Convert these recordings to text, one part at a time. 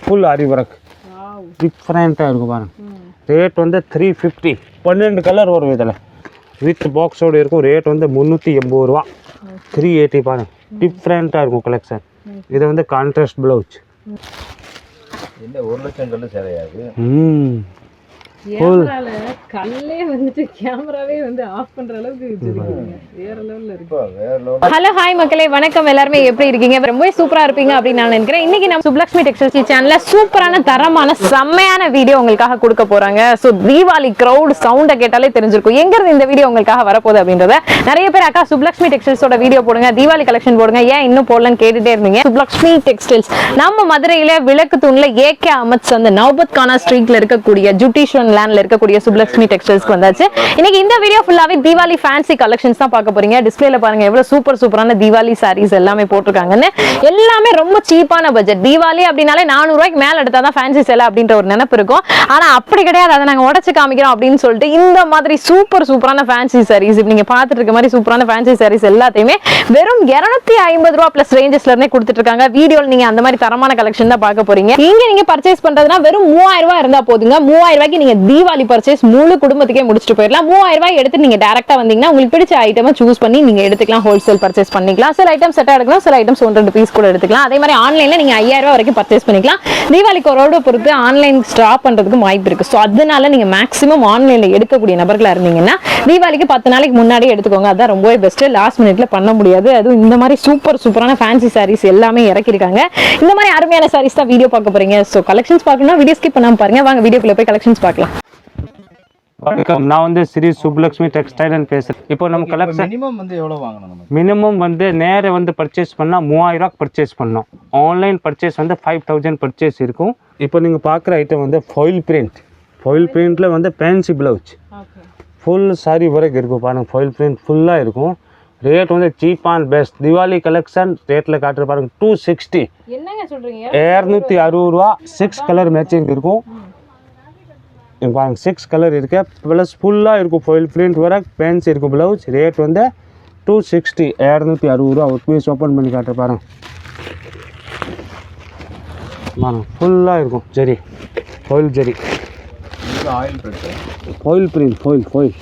Full aari work டிஃப்ரெண்ட்டாக இருக்கும் பாருங்க. ரேட் வந்து த்ரீ ஃபிஃப்டி பன்னெண்டு கலர் வரும் இதில். வித் பாக்ஸோடு இருக்கும். ரேட் வந்து முந்நூற்றி எண்பது ரூபா. த்ரீ எயிட்டி பாருங்க. டிஃப்ரெண்ட்டாக இருக்கும் கலெக்ஷன் இது வந்து கான்ட்ராஸ்ட் ப்ளவுஸ் ஒரு லட்சம் கல்லு சேலையாது ம். கேமரால கல்லே வந்துட்டு கேமராவே வந்து ஆஃப் பண்ற அளவுக்கு வேற லெவல்ல இருக்கு. ஹலோ ஹாய் மக்களே. வணக்கம். எல்லாருமே எப்படி இருக்கீங்க? ரொம்ப சூப்பரா இருப்பீங்க அப்படின்னு நான் நினைக்கிறேன். இன்னைக்கு நம்ம சுப்லக்ஷ்மி டெக்ஸ்டைல்ஸ் சேனல்ல சூப்பரான தரமான செம்மையான வீடியோ உங்களுக்காக கொடுக்க போறாங்க. ஸோ தீபாவளி கிரௌட் சவுண்டை கேட்டாலே தெரிஞ்சிருக்கும். எங்க இருந்து இந்த வீடியோ உங்களுக்காக வரப்போகுது அப்படின்றத நிறைய பேர் அக்கா சுப்லக்ஷ்மி டெக்ஸ்டைல்ஸோட வீடியோ போடுங்க தீபாவளி கலெக்ஷன் போடுங்க. ஏன் இன்னும் போடலன்னு கேட்டுட்டே இருந்தீங்க? சுப்லக்ஷ்மி டெக்ஸ்டைல்ஸ் நம்ம மதுரையில விளக்கு தூண்ல ஏகே அமத் அந்த நௌபத் கானா ஸ்ட்ரீட்ல இருக்கக்கூடிய ஜுட்டிஷன் லேண்ட்ல இருக்கக்கூடிய சுப்லக்ஷ்மி டெக்ஸ்டைல்ஸ்க்கு வந்தாச்சு. இன்னைக்கு இந்த வீடியோ ஃபுல்லாவே தீபாவளி ஃபேன்சி கலெக்ஷன்ஸ் தான் பார்க்க போறீங்க. டிஸ்பிளேல பாருங்க எவ்வளவு சூப்பர் சூப்பரான தீபாவளி சாரீஸ் எல்லாமே போட்டிருக்காங்கன்னு. எல்லாமே ரொம்ப சீப்பான பட்ஜெட் தீபாவளி அப்படின்னாலே நானூறு ரூபாய்க்கு மேல எடுத்தா தான் ஃபேன்சி சேலை அப்படின்ற ஒரு நினைப்பு இருக்கும். ஆனா அப்படி கிடையாது. அதை நாங்க உடச்சு காமிக்கிறோம் அப்படின்னு சொல்லிட்டு இந்த மாதிரி சூப்பர் சூப்பரான ஃபேன்சி சாரீஸ் இப்ப நீங்க பார்த்துட்டு இருக்க மாதிரி சூப்பரான ஃபேன்சி சாரீஸ் எல்லாத்தையுமே வெறும் இருநூத்தி ஐம்பது ரூபா பிளஸ் ரேஞ்சஸ்ல இருந்தே கொடுத்துட்டு இருக்காங்க. வீடியோல நீங்க அந்த மாதிரி தரமான கலெக்ஷன் தான் பார்க்க போறீங்க. இங்க நீங்க பர்ச்சேஸ் பண்றதுனா வெறும் மூவாயிரம் ரூபாய் இருந்தா போதுங்க. மூவாயிரம் ரூபாய்க்கு நீங்க தீபாவளி பர்ச்சேஸ் முழு குடும்பத்துக்கே முடிச்சுட்டு போயிடலாம். மூவாயிரம் ரூபாய் எடுத்து நீங்க டேரக்டா வந்தீங்கன்னா உங்களுக்கு பிடிச்ச ஐட்டமை சூஸ் பண்ணி நீங்க எடுத்துக்கலாம் ஹோல்சேல் பர்ச்சேஸ் பண்ணிக்கலாம். சில ஐட்டம் செட்டா எடுக்கலாம் சில ஐட்டம்ஸ் ஒன்று ரெண்டு பீஸ் கூட எடுத்துக்கலாம். அதே மாதிரி ஆன்லைன்ல நீங்க ஐயாயிரம் ரூபாய் வரைக்கும் பர்ச்சேஸ் பண்ணிக்கலாம். தீபாவளிக்கு ஒரு ரோடு பொறுத்து ஆன்லைன் ஸ்டாப் பண்றதுக்கு வாய்ப்பு இருக்கு. ஸோ அதனால நீங்க மேக்ஸிமம் ஆன்லைன்ல எடுக்கக்கூடிய நபர்களா இருந்தீங்கன்னா தீபாவளிக்கு பத்து நாளைக்கு முன்னாடி எடுத்துக்கோங்க. அதான் ரொம்பவே பெஸ்ட் லாஸ்ட் மினிட்ல பண்ண முடியாது. அதுவும் இந்த மாதிரி சூப்பர் சூப்பரான ஃபேன்சி சாரீஸ் எல்லாமே இறக்கிருக்காங்க இந்த மாதிரி அருமையான சாரீஸ் தான் வீடியோ பார்க்க போறீங்க. ஸோ கலெக்ஷன்ஸ் பார்க்கணும்னா வீடியோ ஸ்கிப் பண்ணாம பாருங்க. வாங்க வீடியோக்குள்ள போய் கலெக்ஷன்ஸ் பார்க்கலாம். வணக்கம். நான் வந்து ஸ்ரீ சுப்லக்ஷ்மி டெக்ஸ்டைல்னு பேசுகிறேன் இப்போ நம்ம கலெக்ஷன் மினிமம் வந்து எவ்வளோ வாங்கணும் மினிமம் வந்து நேரே வந்து பர்ச்சேஸ் பண்ணால் மூவாயிரம் பர்ச்சேஸ் பண்ணோம் ஆன்லைன் பர்ச்சேஸ் வந்து ஃபைவ் தௌசண்ட் பர்ச்சேஸ் இருக்கும். இப்போ நீங்கள் பார்க்குற ஐட்டம் வந்து ஃபாயில் பிரிண்ட் ஃபாயில் பிரிண்ட்டில் வந்து ஃபேன்சி ப்ளவுஸ் ஃபுல் சாரி வரைக்கும் இருக்கும் பாருங்கள் ஃபாயில் பிரிண்ட் ஃபுல்லாக இருக்கும். ரேட் வந்து cheap and best Diwali collection ரேட்டில் காட்டுற பாருங்க டூ சிக்ஸ்டி என்னங்க சொல்றீங்க? இரநூத்தி அறுபது ரூபா. சிக்ஸ் கலர் மேட்சிங் இருக்கும். பாருங்க சிக்ஸ் கலர் இருக்கு. ப்ளஸ் ஃபுல்லாக இருக்கும் ஃபோயில் பிரிண்ட் வர பேன்ஸ் இருக்கும் ப்ளவுஸ் ரேட் வந்து டூ சிக்ஸ்டி இரநூத்தி அறுபது ரூபா. ஒரு பீஸ் ஓப்பன் பண்ணி காட்டுற பாருங்க. பாருங்க ஃபுல்லாக இருக்கும் ஜரி. ஃபோயில் ஜரி. இது oil print foil print foil foil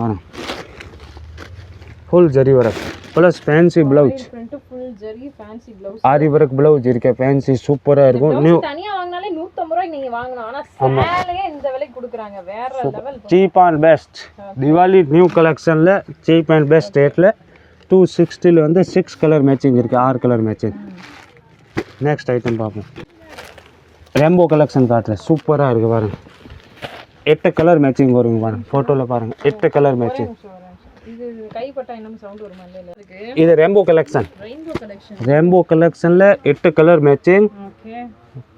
பாருங்க. ஃபுல் ஜரி வர. Plus fancy blouse full zari fancy blouse aari work blouse இருக்கு. ஃபேன்சி சூப்பராக இருக்கும். நியூ நீங்க வாங்கணும். ஆனா சேலையே இந்த விலைக்கு கொடுக்குறாங்க. வேற level cheap and best Diwali new கலெக்ஷனில் சீப் அண்ட் பெஸ்ட் ரேட்டில் டூ சிக்ஸ்டியில் வந்து சிக்ஸ் கலர் மேட்சிங் இருக்குது ஆறு கலர் மேட்சிங் நெக்ஸ்ட் ஐட்டம் பார்ப்போம். ரெம்போ கலெக்ஷன் காட்டுறேன். சூப்பராக இருக்குது பாருங்க. எட்டு கலர் மேட்சிங் வருங்க பாருங்க. ஃபோட்டோவில் பாருங்க. எட்டு கலர் மேட்சிங் இது ரெம்போ கலெக்ஷன் ரெம்போ கலெக்ஷனில் எட்டு colour matching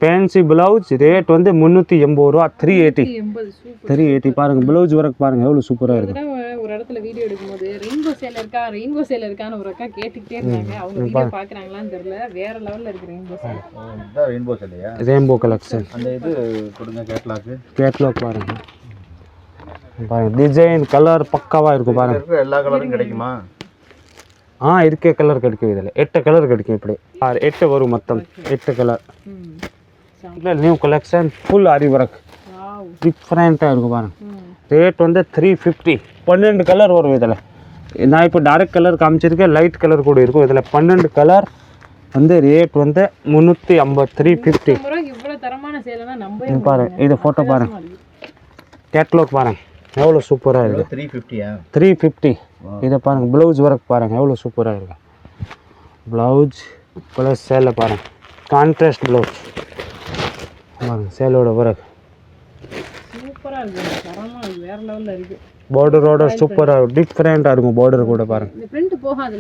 fancy blouse rate வந்து முந்நூற்றி எண்பது ரூபா three eighty 80 super three eighty பாருங்கள் ப்ளவுஸ் ஒர்க் பாருங்கள் எவ்வளோ சூப்பராக இருக்குது ஒரு இடத்துல வீடியோ எடுக்கும்போது ரெயின்போ சேல் இருக்கா? ரெயின்போ சேல் இருக்கான்னு ஒரு அக்கா கேட்டுக்கிட்டே இருந்தாங்க. அவங்க வீடியோ பாக்குறாங்களான்னு தெரியல. வேற லெவல்ல இருக்கு ரெயின்போ சேல் ரெயின்போ சேலையா ரெயின்போ கலெக்ஷன் அந்த இது கொடுங்க கேட்லாக்கு கேட்லாக் பாருங்க. பாருங்க டிசைன் கலர் பக்காவாக இருக்கும் பாருங்க. இருக்கிற எல்லா கலரும் கிடைக்குமா? ஆ இருக்கே. கலர் கிடைக்கும் இதில். எட்டு கலர் கிடைக்கும் இப்படி. ஆ எட்டு வரும் மொத்தம். எட்டு கலர் இல்லை new collection full aari work டிஃப்ரெண்ட்டாக இருக்கும் பாருங்க. ரேட் வந்து த்ரீ ஃபிஃப்டி பன்னெண்டு கலர் வரும் இதில். நான் இப்போ டார்க் கலர் காமிச்சிருக்கேன். லைட் கலர் கூட இருக்கும். இதில் பன்னெண்டு கலர் வந்து ரேட் வந்து முந்நூற்றி ஐம்பது த்ரீ ஃபிஃப்டி பாருங்க. இது ஃபோட்டோ பாருங்க. கேட்லாக் பாருங்க. எவ்வளோ சூப்பராக இருக்குது த்ரீ ஃபிஃப்டியா த்ரீ ஃபிஃப்டி இதை பாருங்கள் ப்ளவுஸ் ஒர்க் பாருங்கள் எவ்வளோ சூப்பராக இருக்கு. ப்ளவுஸ் ப்ளஸ் சேலை பாருங்கள் கான்ட்ராஸ்ட் ப்ளவுஸ் பாருங்க சேலோட ஒர்க் சூப்பரா இருக்கு தரமா இருக்கு வேற லெவல்ல இருக்கு. பார்டரோட சூப்பராக இருக்கும் டிஃப்ரெண்ட்டாக இருக்கும் பார்டர் கூட பாருங்கள் போகாது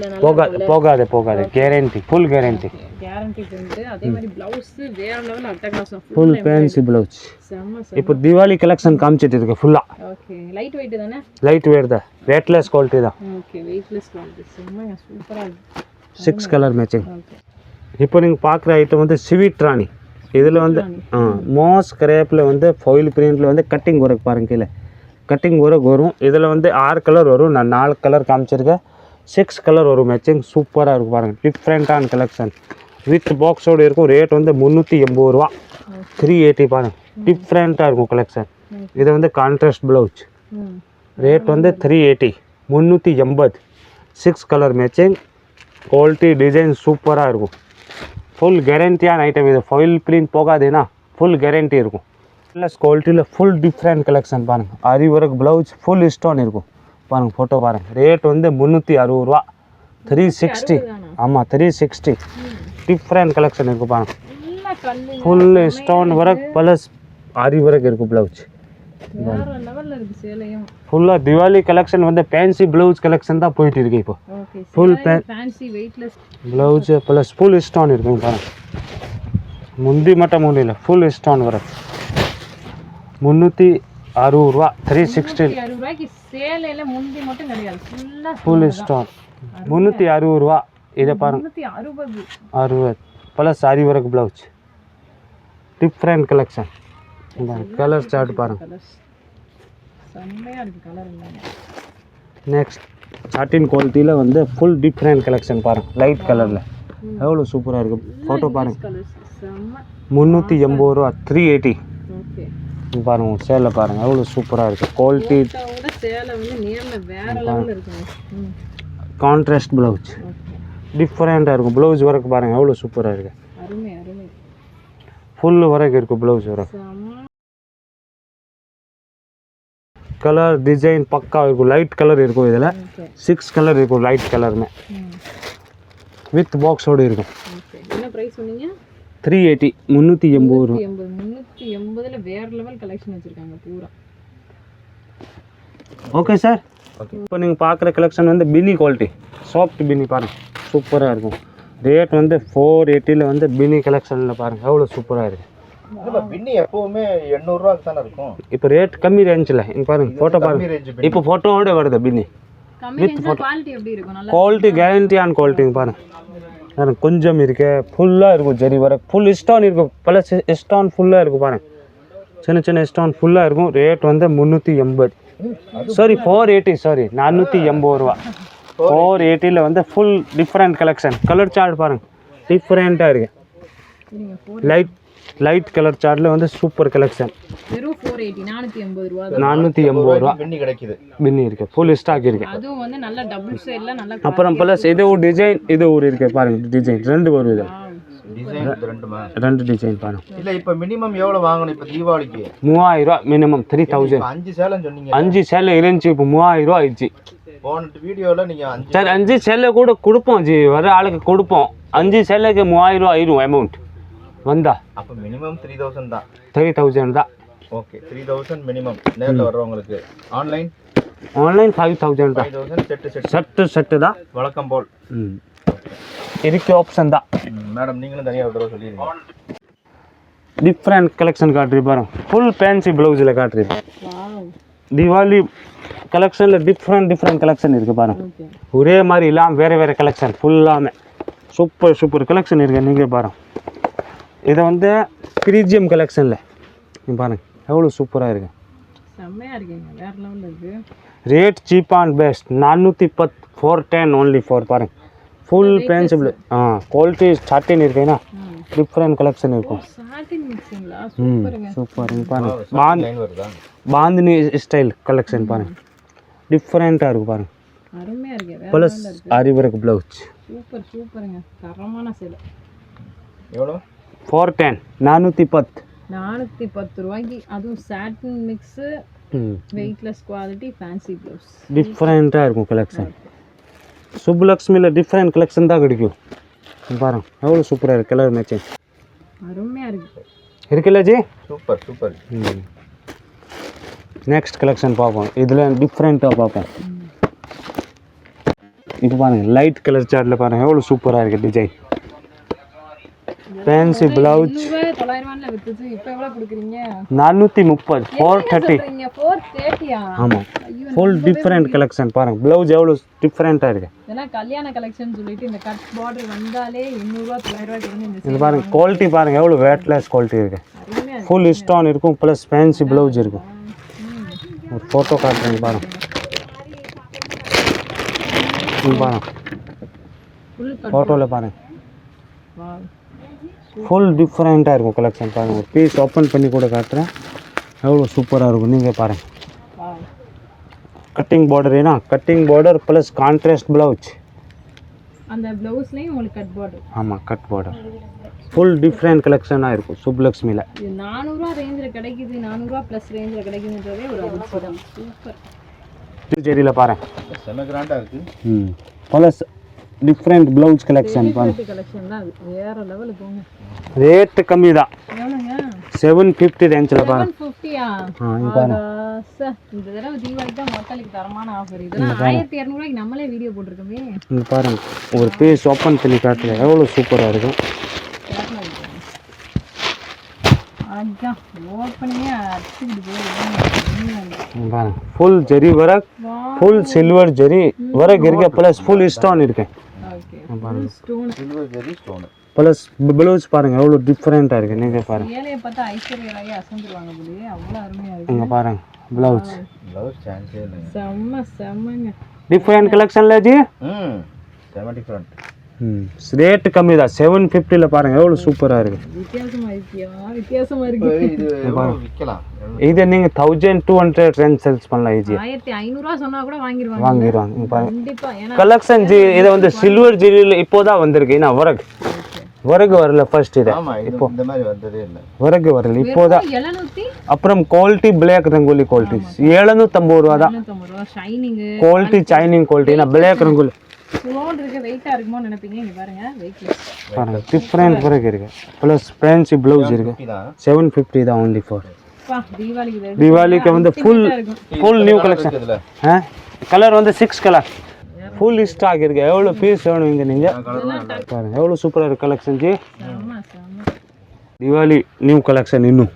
போகாது. போகாது guarantee full guarantee guarantee print அதே மாதிரி பிளவுஸ் வேற லெவல் அட்டகாசம் ஃபுல் ஃபேன்சி ப்ளவுஸ் இப்போ தீபாவளி கலெக்ஷன் காமிச்சிட்டு இருக்கு ஃபுல்லாக ஓகே லைட் வெயிட் தானே? லைட் வேர் தான். ரேட்லெஸ் குவாலிட்டி தான். ஓகே வெயிட்லெஸ் குவாலிட்டி செம்ம சூப்பரா இருக்கு. சிக்ஸ் கலர் மேட்சிங் இப்போ நீங்கள் பார்க்குற ஐட்டம் வந்து ராணி இதில் வந்து மோஸ் கிரேப்பில் வந்து ஃபாயில் பிரிண்டில் வந்து கட்டிங் ஒர்க் பாருங்க கீழே. கட்டிங் ஒர்க் வரும். இதில் வந்து ஆறு கலர் வரும். நான் நாலு கலர் காமிச்சிருக்கேன். சிக்ஸ் கலர் வரும் மேட்சிங் சூப்பராக இருக்கும் பாருங்கள் டிஃப்ரெண்ட்டான கலெக்ஷன் வித் பாக்ஸோடு இருக்கும் ரேட் வந்து முந்நூற்றி எண்பது ரூபா. த்ரீ எயிட்டி பாருங்கள் டிஃப்ரெண்ட்டாக இருக்கும் கலெக்ஷன் இது வந்து கான்ட்ராஸ்ட் ப்ளவுஸ் ரேட் வந்து த்ரீ எயிட்டி முந்நூற்றி எண்பது. Six colour matching quality design சூப்பராக இருக்கும். ஃபுல் கேரண்டியான ஐட்டம் இது. ஃபைல் பிரிண்ட் போகாதேனா ஃபுல் கேரண்டி இருக்கும். ப்ளஸ் குவாலிட்டியில் ஃபுல் டிஃப்ரெண்ட் கலெக்ஷன் பாருங்கள் aari work blouse full stone இருக்கும். பாருங்கள் ஃபோட்டோ பாருங்கள் ரேட் வந்து முந்நூற்றி அறுபது ரூபா. த்ரீ சிக்ஸ்டி ஆமாம் த்ரீ சிக்ஸ்டி டிஃப்ரெண்ட் கலெக்ஷன் இருக்குது பாருங்கள் full stone work plus aari work blouse இருக்குது சேலையும். ஃபுல்லாக திவாலி கலெக்ஷன் வந்து ஃபேன்சி ப்ளவுஸ் கலெக்ஷன் தான் போயிட்டு இருக்கு இப்போ. Full blouse plus full stone இருக்கும் பாருங்க. முந்தி மட்டும் முடியல ஃபுல் ஸ்டோன் வரும் முந்நூற்றி அறுபது ரூபா த்ரீ சிக்ஸ்டி சேலையில முந்தி மட்டும் கிடையாது. ஃபுல்லாக ஃபுல் ஸ்டோன் முந்நூற்றி அறுபது. ரூபா. இதை பாருங்க. அறுபது. அறுபது. Plus aari work blouse different collection colour chart பாருங்க. கலர்ஸ் செம்மையாக இருக்குது கலர் எல்லாமே நெக்ஸ்ட் சாட்டின் குவாலிட்டியில் வந்து ஃபுல் டிஃப்ரெண்ட் கலெக்ஷன் பாருங்க. லைட் கலரில் எவ்வளோ சூப்பராக இருக்குது ஃபோட்டோ பாருங்க. கலர்ஸ் செம்ம. முந்நூற்றி எண்பது ரூபா த்ரீ எயிட்டி ஓகே பாருங்க சேலை பாருங்க எவ்வளோ சூப்பராக இருக்குது குவாலிட்டி கான்ட்ராஸ்ட் ப்ளவுஸ் டிஃப்ரெண்ட்டாக இருக்கும். ப்ளவுஸ் ஒர்க் பாருங்கள் எவ்வளோ சூப்பராக இருக்குது ஃபுல் ஒர்க் இருக்கும் ப்ளவுஸ் ஒர்க் கலர் டிசைன் பக்கா இருக்கும். லைட் கலர் இருக்கும் இதில். சிக்ஸ் கலர் இருக்கும் லைட் கலருமே வித் பாக்ஸோடு இருக்கும். என்ன ப்ரைஸ் சொன்னீங்க? த்ரீ எயிட்டி முந்நூற்றி எண்பது ரூபா. எண்பது முந்நூற்றி எண்பதில் வேற லெவல் கலெக்ஷன் வச்சுருக்காங்க பூரா. Okay sir. இப்போ நீங்கள் பார்க்குற கலெக்ஷன் வந்து பினி குவாலிட்டி சாஃப்ட் பினி பாருங்கள் சூப்பராக இருக்கும். ரேட் வந்து ஃபோர் எயிட்டியில் வந்து பினி கலெக்ஷனில் பாருங்கள் எவ்வளோ சூப்பராக இருக்குது இப்போ ரேட் கம்மி ரேஞ்சில் இங்கே பாருங்கள் ஃபோட்டோ பின்னி இப்போ ஃபோட்டோவோட வருது பின்னி கம்மி குவாலிட்டி எப்படி இருக்கும்? நல்லா குவாலிட்டி கேரண்டியான குவாலிட்டிங்க பாருங்க. எனக்கு கொஞ்சம் இருக்கு ஃபுல்லாக இருக்கும். ஜெரி வர ஃபுல் இஸ்டான் இருக்கும். பல ஸ்டோன் ஃபுல்லாக இருக்கும் பாருங்கள் சின்ன சின்ன ஸ்டோன் ஃபுல்லாக இருக்கும். ரேட் வந்து முந்நூற்றி எண்பது. சாரி ஃபோர் எயிட்டி சாரி நானூற்றி எண்பது ரூபா. ஃபோர் எயிட்டியில் வந்து full different collection colour chart பாருங்கள் டிஃப்ரெண்ட்டாக இருக்குது லைட் லைட் கலர் சார்ட்டில் வந்து சூப்பர் கலெக்ஷன் வெறும் ஃபோர் எயிட்டி நானூற்றி எண்பது ரூபா தான். நானூற்றி எண்பது ரூபா. பின்னி கிடைக்குது. பின்னி இருக்கு ஃபுல் ஸ்டாக் இருக்கு. அதுவும் வந்து நல்ல டபுள் சைடில் நல்லா அப்புறம் ப்ளஸ் இது ஒரு டிசைன் இது ஒரு இருக்கு பாருங்க டிசைன் ரெண்டு டிசைன் இது. ரெண்டு டிசைன் பாருங்க. இல்ல இப்ப மினிமம் எவ்வளவு வாங்கணும் இப்ப தீபாவளிக்கு? மூவாயிரம் ரூபா மினிமம் த்ரீ தௌசண்ட் இப்ப அஞ்சு சேலம் சொன்னீங்க. அஞ்சு சேலை இருந்துச்சு இப்போ மூவாயிரம் ரூபா ஆயிடுச்சு. நீங்க அஞ்சு சரி அஞ்சு சேலை கூட கொடுப்போம் ஜி. வர ஆளுக்கு கொடுப்போம். அஞ்சு சேலைக்கு மூவாயிரம் ரூபா ஆயிரும் அமௌண்ட் வந்தா? அப்ப மினிமம் த்ரீ தௌசண்ட் தான். த்ரீ தௌசண்ட் தான். ஓகே த்ரீ தௌசண்ட் மினிமம் நேர்ல வர்றவங்களுக்கு ஆன்லைன் ஆன்லைன் ஃபைவ் தௌசண்ட் தான். Thousand set set set set தான். வழக்கம் போல். ம். இதுக்கு ஆப்ஷன் தான். மேடம் நீங்களும் தனியா ஒரு தடவை சொல்லிடுங்க. டிஃப்ரெண்ட் கலெக்ஷன் காட்டுறி பாருங்க. ஃபுல் ஃபேன்சி ப்ளவுஸில் காட்டுறி. வாவ் தீபாவளி கலெக்ஷனில் டிஃப்ரெண்ட் டிஃப்ரெண்ட் கலெக்ஷன் இருக்குது பாருங்க. ஒரே மாதிரி இல்லாமல் வேறு வேறு கலெக்ஷன் ஃபுல்லாமே சூப்பர் சூப்பர் கலெக்ஷன் இருக்குது நீங்கள் பாருங்க. இதை வந்து ப்ரீஜியம் கலெக்ஷனில் பாருங்க எவ்வளோ சூப்பராக இருக்கு. செம்மையாக இருக்குங்க வேற லெவலில் இருக்கு. ரேட் சீப் அண்ட் பெஸ்ட் நானூற்றி பத் ஃபோர் டென் ஓன்லி ஃபோர் பாருங்க. ஃபுல் பென்சிபிள் ஆ குவாலிட்டி ஸ்டார்டிங் இருக்குன்னா ம் டிஃப்ரெண்ட் கலெக்ஷன் இருக்கும். சாட்டின் ம் சூப்பர் பாருங்க. பாந்த் பாந்தினி ஸ்டைல் கலெக்ஷன் பாருங்க. டிஃப்ரெண்ட்டாக இருக்கும் பாருங்க. அருமையாக இருக்கு ப்ளஸ் அரிவருக்கு ப்ளவுஸ் சூப்பர் சூப்பருங்க தரமான சேலை. எவ்வளோ ஃபோர் டென் நானூற்றி பத்து நானூற்றி பத்து ரூபாய்க்கு. அதுவும் satin mix weightless quality fancy blouse டிஃப்ரெண்ட்டாக இருக்கும் கலெக்ஷன் சுப்புலக்ஷ்மியில் டிஃப்ரெண்ட் கலெக்ஷன் தான் கிடைக்கும். பாருங்க எவ்வளோ சூப்பராக இருக்கு கலர் மேட்சிங் அருமையாக இருக்கு. இருக்குல்ல ஜி? சூப்பர் சூப்பர் ம். நெக்ஸ்ட் கலெக்ஷன் பார்ப்போம். இதில் டிஃப்ரெண்ட்டாக பார்ப்போம். இப்போ பாருங்கள் லைட் கலர் சார்ட்டில் பாருங்கள் எவ்வளோ சூப்பராக இருக்குது டிசைன் ஃபேன்சி ப்ளவுஸ் நானூற்றி முப்பது ஃபோர் தேர்ட்டி ஆமாம் ஃபுல் டிஃப்ரெண்ட் கலெக்ஷன் பாருங்கள் ப்ளவுஸ் எவ்வளோ டிஃப்ரெண்ட்டாக இருக்குது இதெல்லாம் கல்யாண கலெக்ஷன் சொல்லிட்டு இந்த கட் பார்டர் வந்தாலே வந்து இந்த இது பாருங்கள் குவாலிட்டி பாருங்கள் எவ்வளோ வேட்லெஸ் குவாலிட்டி இருக்குது அருமையாக இருக்கு. ஃபுல் ஸ்டோன் இருக்கும் ப்ளஸ் ஃபேன்சி ப்ளவுஸ் இருக்கும். ஒரு ஃபோட்டோ காட்டுறேங்க பாருங்க. இங்க பாருங்க. ஃபுல் ஃபோட்டோவில் பாருங்க. ஃபுல் டிஃப்ரெண்ட்டாக இருக்கும் கலெக்ஷன் பாருங்கள் ஒரு பீஸ் ஓப்பன் பண்ணி கூட காட்டுறேன். எவ்வளோ சூப்பராக இருக்கும். நீங்கள் பாருங்கள் கட்டிங் பார்டர் ஏன்னா cutting border plus contrast blouse அந்த ப்ளவுஸ்லயும் உங்களுக்கு கட் பார்டர் ஆமாம் கட் பார்டர் ஃபுல் டிஃப்ரெண்ட் கலெக்ஷனாக இருக்கும். சுப்லக்ஷ்மியில் நானூறுரூவா ரேஞ்சில் கிடைக்குது. நானூறுரூவா ப்ளஸ் ரேஞ்சில் கிடைக்குதுன்றதே ஒரு அதிர்ச்சி தான் சூப்பர். செடியில் பாருங்க. செம கிராண்டா இருக்கு. ம். Plus different blouse collection rate கம்மி தான். செவன் ஃபிஃப்டி ரேஞ்சில் பாருங்க. பாருங்க. ஒரு பீஸ் ஓப்பன் பண்ணி காட்டுறேன் எவ்வளோ சூப்பராக இருக்கும். பாருங்க. ஃபுல் ஜெரி வரக் ஃபுல் சில்வர் ஜெரி வரக் இருக்கு. ப்ளஸ் ஃபுல் ஸ்டோன் இருக்கு. ப்ளஸ் ப்ளவுஸ் பாருங்க எவ்வளோ டிஃப்ரெண்ட்டாக இருக்கு. நீங்கள் பாருங்க. ஏழையை பார்த்தா ஐஸ்வர்யாராகி அசந்துருவாங்க போலயே அவ்வளோ அருமையாக இருக்கு. இங்கே பாருங்க ப்ளவுஸ் ப்ளவுஸ் சான்ஸே இல்லைங்க. செம்ம செம்மங்க. டிஃப்ரெண்ட் கலெக்ஷன்ல ஜி? ம் செம டிஃப்ரெண்ட் ம். ரேட்டு கம்மி தான் செவன் ஃபிஃப்டியில் பாருங்க எவ்வளோ சூப்பராக இருக்கு. வித்தியாசமா இருக்கியா? வித்தியாசமா இருக்கு. இது எவ்வளவு விற்கலாம் இதை நீங்கள் thousand two hundred range sales பண்ணலாம் ஈஸியாக ஆயிரத்தி ஐநூறுரூவா சொன்னா கூட வாங்கிடுவாங்க வாங்கிடுவாங்க இங்க பாருங்க. கண்டிப்பா. ஏன்னா கலெக்ஷன் ஜி இதை வந்து சில்வர் ஜிரியில் இப்போதான் வந்திருக்கு. ஏன்னா வரகு வரகு வரல ஃபர்ஸ்ட் இது. ஆமா இது இந்த மாதிரி வந்ததே இல்லை. வரகு வரல இப்போதான். எழுநூத்தி அப்புறம் குவாலிட்டி பிளாக் ரங்கோலி குவாலிட்டி எழுநூத்தம்பது ரூபா தான். குவாலிட்டி சைனிங் குவாலிட்டி ஏன்னா பிளாக் ரங்கோலி. ஸ்லோன் இருக்கு வெயிட்டா இருக்குமோ நினைப்பீங்க? இங்க பாருங்க வெயிட்லெஸ் பாருங்க டிஃப்ரெண்ட் வரகு இருக்கு. ப்ளஸ் ஃபேன்சி ப்ளவுஸ் இருக்கு. செவன் ஃபிஃப்டி தான் ஒன்லி ஃபார் தீபாவளிக்கு வந்து ஃபுல் ஃபுல் நியூ கலெக்ஷன் ஆ? கலர் வந்து சிக்ஸ் கலர் ஃபுல் ஸ்டாக் இருக்கு. எவ்வளோ பீஸ் வேணும் இங்கே நீங்கள் பாருங்க எவ்வளோ சூப்பராக இருக்கு collection ji. Diwali new collection இன்னும்.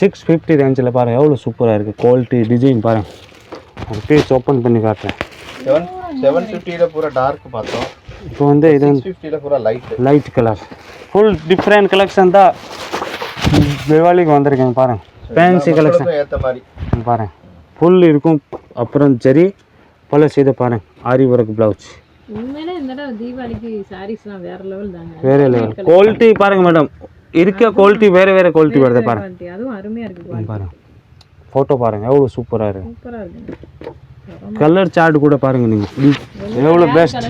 சிக்ஸ் ஃபிஃப்டி ரேஞ்சில் பாருங்கள் எவ்வளோ சூப்பராக இருக்குது குவாலிட்டி டிசைன் பாருங்கள் ஒரு பீஸ் ஓப்பன் பண்ணி காட்டுறேன். செவன் செவன் ஃபிஃப்டியில் பூரா டார்க் பார்த்தோம். இப்போ வந்து இது ஃபிஃப்டியில் பூரா light light colour full different collection தான் திவாலிக்கு வந்திருக்கேங்க பாருங்க. ஃபேன்சி கலெக்ஷன் ஏற்ற மாதிரி. பாருங்க. ஃபுல் இருக்கும். அப்புறம் சரி ப்ளஸ் இதை பாருங்க. ஆரி ஒர்க் ப்ளவுஸ் வேற லெவல் தாங்க. வேற லெவல் குவாலிட்டி பாருங்க மேடம் இருக்க குவாலிட்டி வேற வேற குவாலிட்டி வருது பாருங்க. அதுவும் அருமையா இருக்கு பாருங்க. ஃபோட்டோ பாருங்க. எவ்வளோ சூப்பராக இருக்கு. சூப்பரா இருக்கு கலர் சார்ட் கூட பாருங்க நீங்கள் எவ்வளோ பெஸ்ட்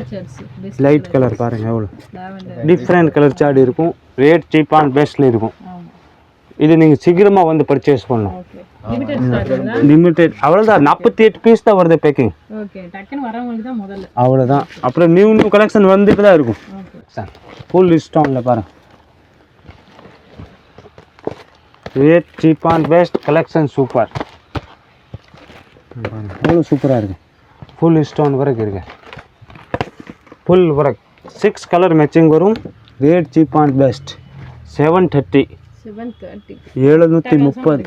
லைட் கலர் பாருங்க எவ்வளோ டிஃப்ரெண்ட் கலர் சார்ட் இருக்கும். ரேட் சீப் அண்ட் பெஸ்ட்டில் இருக்கும். இது நீங்கள் சீக்கிரமாக வந்து பர்ச்சேஸ் பண்ணலாம். லிமிடெட் அவ்வளோதான் நாற்பத்தி எட்டு பீஸ் தான் வருது பேக்கிங் ஓகே டக்குன்னு வரவங்களுக்கு தான் முதல்ல அவ்வளோதான் அப்புறம் நியூ நியூ கலெக்ஷன் வந்துட்டு தான் இருக்கும். சார் ஃபுல் ஸ்டோனில் பாருங்க. Rate cheap and best collection super எவ்வளோ சூப்பராக இருக்கு. ஃபுல் ஸ்டோன் ஒர்க் இருக்கு. Full work six colour matching வரும். Rate cheap and best seven thirty எழுநூற்றி முப்பது.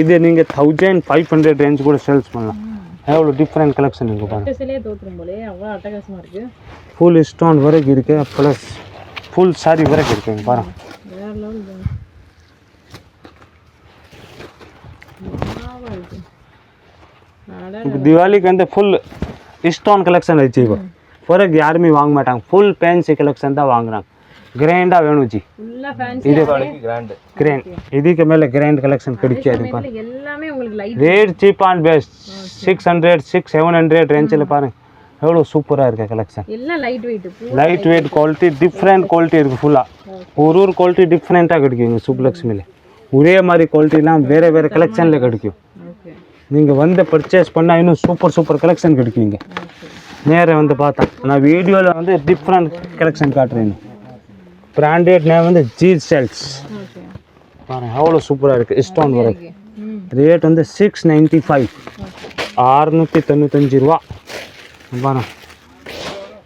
இது நீங்கள் தௌசண்ட் ஃபைவ் ஹண்ட்ரட் ரேஞ்ச் கூட சேல்ஸ் பண்ணலாம். எவ்வளோ டிஃப்ரெண்ட் கலெக்ஷன் இருக்கு பாருங்க. ஃபுல் ஸ்டோன் வரைக்கும் இருக்கு. ப்ளஸ் ஃபுல் சாரி வரைக்கும் இருக்குங்க பாருங்க வேற லெவல் தான் வாவா இருக்கு திவாலிக்கு வந்து ஃபுல் ஸ்டோன் கலெக்ஷன் வச்சு இப்போ பிறகு யாருமே வாங்க மாட்டாங்க ஃபுல் ஃபேன்சி கலெக்ஷன் தான் வாங்குறாங்க கிராண்டாக வேணும் ஜி தீபாவளிக்கு கிராண்டு கிராண்ட் இதுக்கு மேலே கிராண்ட் கலெக்ஷன் கிடைக்காது பாருங்க எல்லாமே உங்களுக்கு light rate cheap and best six hundred six seven hundred ரேஞ்சில் பாருங்க எவ்வளோ சூப்பராக இருக்கு கலெக்ஷன் எல்லாம் light weight light weight quality different quality இருக்குது ஃபுல்லாக ஒரு ஒரு குவாலிட்டி டிஃப்ரெண்ட்டாக கிடைக்கும் இங்கே சுப்லக்ஷ்மியில் ஒரே மாதிரி குவாலிட்டிலாம் வேறு வேறு கலெக்ஷனில் கிடைக்கும் நீங்கள் வந்து பர்ச்சேஸ் பண்ணால் இன்னும் சூப்பர் சூப்பர் கலெக்ஷன் கிடைக்கும் இங்கே நேரா வந்து பார்த்தா நான் வீடியோவில் வந்து டிஃப்ரெண்ட் கலெக்ஷன் காட்டுறேன். பிராண்டட் நேம் வந்து ஜி செல்ஸ் ஓகே பாருங்க எவ்வளோ சூப்பராக இருக்குது ஸ்டோன் ஒர்க் ரேட் வந்து சிக்ஸ் நைன்ட்டி ஃபைவ் அறுநூற்றி தொண்ணூத்தஞ்சு ரூபா. பாருங்க.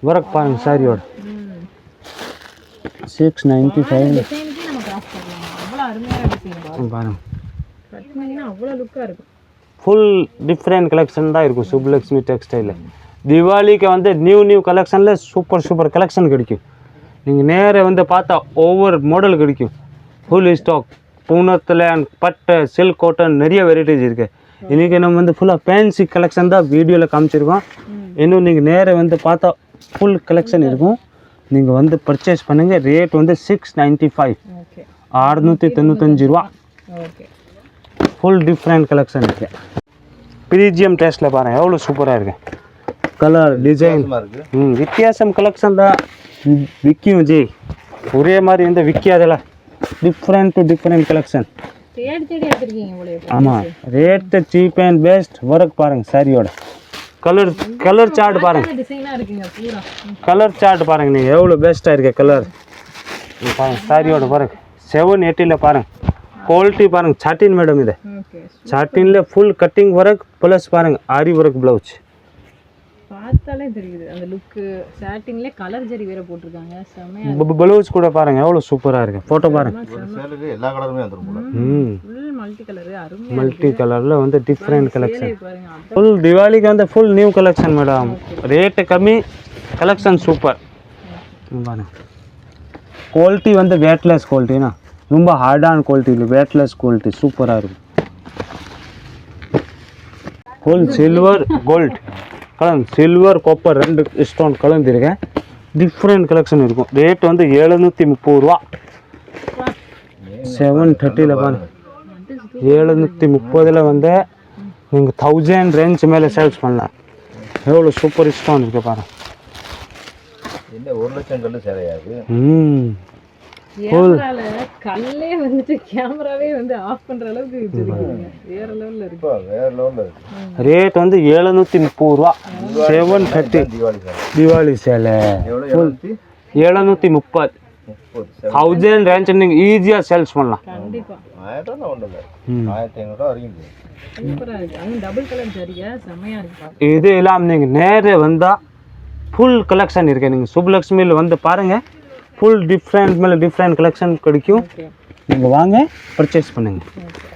ஒர்க் பாருங்க சாரியோட சிக்ஸ் நைன்ட்டி ஃபைவ் டிசைனுக்கே நம்ம கிராஸ் பண்ணலாம். அவ்வளோ அருமையான டிசைன் பாருங்க. பாருங்க கட் பண்ணிங்கன்னா அவ்வளோ லுக்காக இருக்கும். ஃபுல் டிஃப்ரெண்ட் கலெக்ஷன் தான் இருக்கும் சுப்லக்ஷ்மி டெக்ஸ்டைலில் தீபாவளிக்கு வந்து நியூ நியூ கலெக்ஷனில் சூப்பர் சூப்பர் கலெக்ஷன் கிடைக்கும். நீங்கள் நேரா வந்து பார்த்தா ஒவ்வொரு மாடல் கிடைக்கும். ஃபுல் ஸ்டாக் பூனத்தில் அண்ட் பட்டு சில்க் காட்டன் நிறைய வெரைட்டிஸ் இருக்குது இன்றைக்கி நம்ம வந்து ஃபுல்லாக ஃபேன்சி கலெக்ஷன் தான் வீடியோவில் காமிச்சிருக்கோம். இன்னும் நீங்கள் நேரா வந்து பார்த்தா ஃபுல் கலெக்ஷன் இருக்கும். நீங்கள் வந்து பர்ச்சேஸ் பண்ணுங்கள் ரேட் வந்து சிக்ஸ் நைன்ட்டி ஃபைவ் அறுநூற்றி தொண்ணூத்தஞ்சு ரூபா. ஓகே ஃபுல் டிஃப்ரெண்ட் கலெக்ஷன் இருக்கு. ப்ரீஜியம் டேஸ்ட்டில் பாருங்கள் எவ்வளோ சூப்பராக இருக்கு. கலர் டிசைன் ம் வித்தியாசம் கலெக்ஷன் தான். விற்கும் ஜி ஒரே மாதிரி வந்து விற்காதல டிஃப்ரெண்ட் டு டிஃப்ரெண்ட் கலெக்ஷன் ஆமாம் rate cheap and best work பாருங்கள் சாரியோட கலர் கலர் சார்ட் பாருங்கள் டிசைனாக இருக்குங்க பூரா. கலர் சார்ட் பாருங்க நீங்கள் எவ்வளோ பெஸ்ட்டாக இருக்கு கலர் பாருங்க சாரியோட பாருங்க செவன் எயிட்டியில் பாருங்க. குவாலிட்டி பாருங்க சாட்டின் மேடம் இது. சாட்டின்ல ஃபுல் கட்டிங் ஒர்க் ப்ளஸ் பாருங்க ஆரி ஒர்க் ப்ளவுஸ் பார்த்தாலே தெரியுது. அந்த லுக்கு சாட்டின்லேயே கலர் ஜரி வேற போட்டிருக்காங்க. செம்மையா ப்ளவுஸ் கூட பாருங்க எவ்வளோ சூப்பராக இருக்கு. ஃபோட்டோ பாருங்க. எல்லா கலருமே வந்துரும் போல. ம் ஃபுல் மல்டி கலரு அருமையா மல்டி கலரில் வந்து டிஃப்ரெண்ட் கலெக்ஷன் ஃபுல் திவாலிக்கு வந்து full new collection madam rate கம்மி கலெக்ஷன் சூப்பர் பாருங்க. குவாலிட்டி வந்து வேட்லெஸ் குவாலிட்டினா ரொம்ப ஹார்டான குவாலிட்டி இல்லை. வேட்லெஸ் குவாலிட்டி சூப்பராக இருக்கும். ஃபுல் சில்வர் கோல்ட் கலந்து சில்வர் காப்பர் ரெண்டு ஸ்டோன் கலந்துருக்கேன் டிஃப்ரெண்ட் கலெக்ஷன் இருக்கும். ரேட் வந்து எழுநூற்றி முப்பது ரூபா. செவன் தேர்ட்டியில் பாருங்க எழுநூற்றி முப்பதில் வந்து நீங்கள் தௌசண்ட் ரேஞ்ச் மேலே சேல்ஸ் பண்ணலாம். எவ்வளோ சூப்பர் ஸ்டோன் இருக்கு பாருங்க. என்ன ஒரு லட்சம் ம். கேமரால கல்லே வந்துட்டு கேமராவே வந்து ஆஃப் பண்ற அளவுக்கு வச்சிருக்கீங்க வேற லெவல்ல இருக்கு. இப்போ வேற லெவலில் இருக்கு. ரேட் வந்து எழுநூற்றி முப்பது ரூபா. செவன் தேர்ட்டி தீபாவளி சேலை. எழுநூத்தி? எழுநூற்றி முப்பது. தௌசண்ட் ரேஞ்ச் நீங்கள் ஈஸியாக சேல்ஸ் பண்ணலாம். இது இல்லாமல் நீங்கள் நேரே வந்தால் ஃபுல் கலெக்ஷன் இருக்கு. நீங்கள் சுப்லக்ஷ்மியில் வந்து பாருங்கள் ஃபுல் டிஃப்ரெண்ட் மேலே டிஃப்ரெண்ட் கலெக்ஷன் கிடைக்கும் ஓகே நீங்கள் வாங்க பர்ச்சேஸ் பண்ணுங்கள் ஓகே